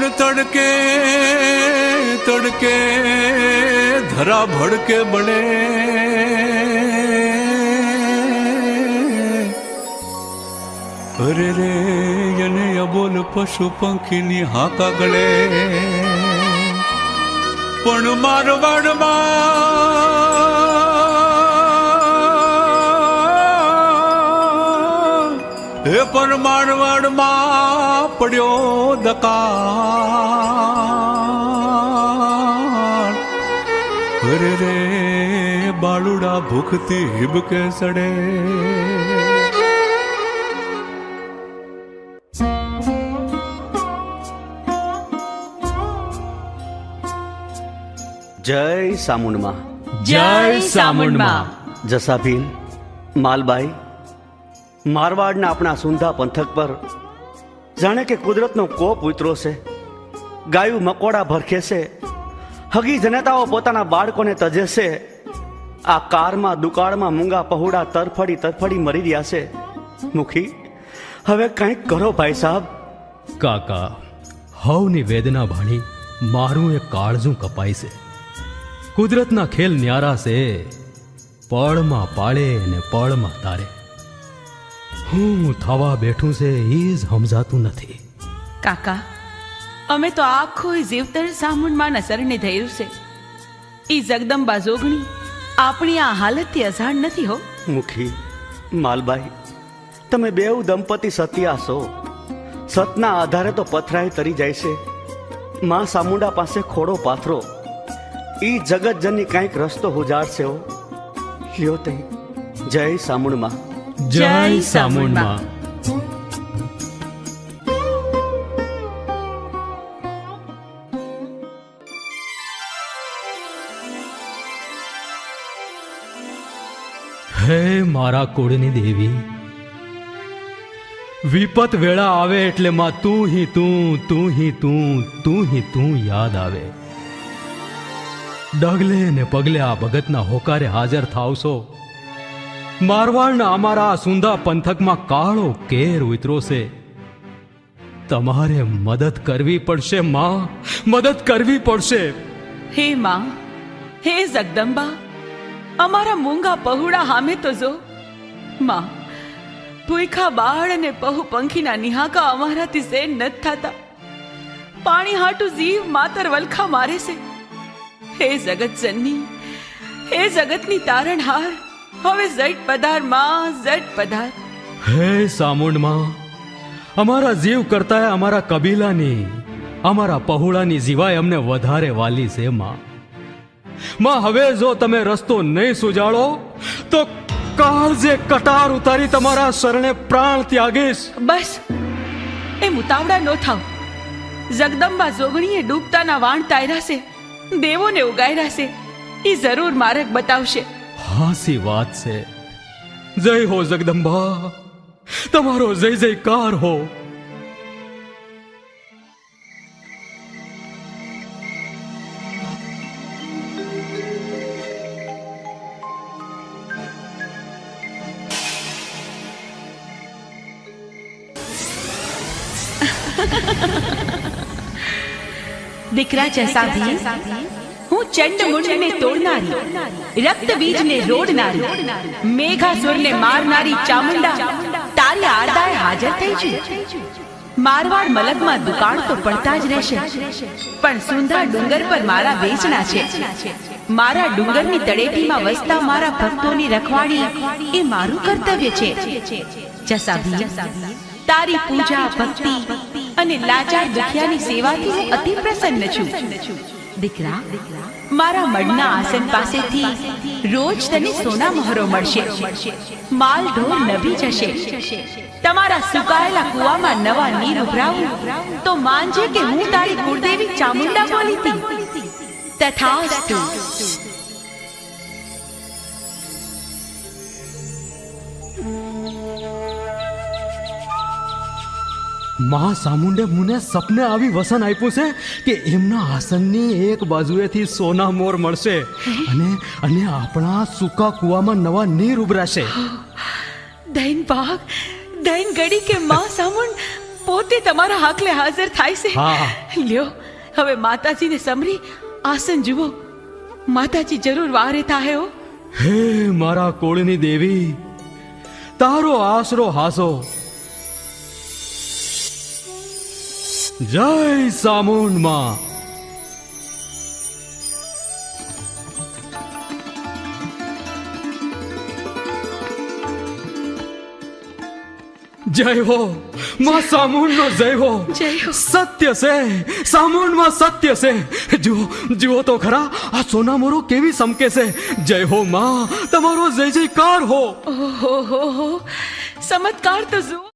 પવન તડકે તડકે ધરા ભડકે બળે અરે રે, એને અબોલ પશુ પંખીની હાકા ગળે. પણ મારવાડમાં હે પણ મારવાડમાં પડ્યો દકા અરે રે બાળુડા ભૂખથી હિબકે સડે જય સામુંડમાં. જય સામુંડમાં. જસાભીન માલબાઈ મારવાડના આપણા સુંધા પંથક પર. જાણે કે કુદરતનો કોપ ઉતરો છે. ગાયું મકોડા ભરખે છે. હગી જનતાઓ પોતાના બાળકોને તજે છે. આ કારમાં, દુકાળમાં મૂંગા પહોળા તરફડી તરફડી મરી રહ્યા છે. મુખી, હવે કંઈક કરો ભાઈ સાહેબ. કાકા, હવની વેદના ભાણી મારું એ કાળજું કપાય છે. કુદરતના ખેલ ન્યારા છે. પળમાં પાળે ને પળમાં તારે. હું થવા બેઠું છે એ જ સમજાતું નથી. કાકા અમે તો આખું જીવતર સામુંડમાં નસરને થયું છે. એ જગદંબા જોગણી આપણી આ હાલતથી અજાણ નથી હો. મુખી માલબાઈ તમે બેઉ દંપતી સત્યા છો સતના આધારે તો પથરાય તરી જાય છે. માં સામુંડા પાસે ખોડો પાથરો. ઈ જગતજનની કાંઈક રસ્તો ઉજાડશે હો. લ્યો તે જય સામુંડમાં. જય સામુંડમાં હે મારા કુળની દેવી વિપત વેળા આવે એટલે માં તું હી તું તું હી તું તું હી તું યાદ આવે. ડગલે ને પગલે આ ભગતના હોકારે હાજર થાવશો. મારવાડના અમારા સુંદા પંથકમાં કાળો કેર ઉતરો છે. તમારે મદદ કરવી પડશે, માં. મદદ કરવી પડશે. હે માં, હે જગદંબા, અમારા મૂંગા પહુડા હામે તો જો. માં ભૂખા બાળ અને પહુ પંખીના નિહાકા અમારાથી સેન નથી થતા. પાણી હાટું જીવ માતર વલખા મારે છે. હે જગત જનની, હે જગતની તારણહાર હવે ઝટ પધારમાં ઝટ પધાર. હે સામુંડમાં અમારા જીવ કરતા અમારા કબીલાની અમારા પહોળાની જીવાય અમને વધારે વાલી છે માં. માં હવે જો તમે રસ્તો નહીં સુજાડો તો કાળજે કટાર ઉતારી તમારા શરણે પ્રાણ ત્યાગીશ. બસ એ મુતાવડા નો થાવ. જગદંબા જોગણીએ ડૂબતાના વાણ તાયરા છે દેવોને ઉગાયરા છે એ જરૂર માર્ગ બતાવશે. હાસી વાત છે જય હો જગદંબા તમારો જય જયકાર હો દીકરા જસાભી હું ચંડ મુંડને તોડનારી, રક્ત બીજને રોડનારી, મેઘાસુરને મારનારી ચામુંડા તારી આરદાએ હાજર થઈ છું. મારવાડ મલકમાં દુકાળ તો પડતા જ રહેશે, પણ સુંદર ડુંગર પર મારા વેચના છે. મારા ડુંગરની તળેટીમાં વસતા મારા ભક્તોની રખવાડી એ મારું કર્તવ્ય છે. જસાભી તારી પૂજા, ભક્તિ અને લાચાર દુખિયાની સેવાથી હું અતિ પ્રસન્ન છું. દીકરા, મારા મડના આસન પાસેથી રોજ તને સોના મહોરો મળશે. માલ ઢોર નભી જશે. તમારા સુકાયેલા કુવામાં નવા નીર ઉભરાવું. તો માનજે કે હું તારી કુળદેવી ચામુંડા બોલી હતી તથાસ્તુ. મા સામુંડે મુને સપને આવી વસન આપ્યું છે કે એમના આસનની એક બાજુએથી સોના મોર મળશે અને અને આપણા સૂકા કુવામાં નવા નીર ઉભરાશે. દૈન પાક દૈન ગડી કે માં સામુંડ પોતે તમારા હાકલે હાજર થાય છે? હા. લ્યો હવે માતાજીને સમરી આસન જુઓ. માતાજી જરૂર વારે થાહે હો. હે મારા કોળની દેવી તારો આશરો હાસો. જય સામુંડમાં જય હો. માં સામુંડ નો જય હો. સત્ય છે સામુંડમાં સત્ય છે. જુઓ જુઓ તો ખરા આ સોના મોરો કેવી સમકે છે. જય હો માં તમારો જય જયકાર હો. હો હો ચમત્કાર તો જુઓ.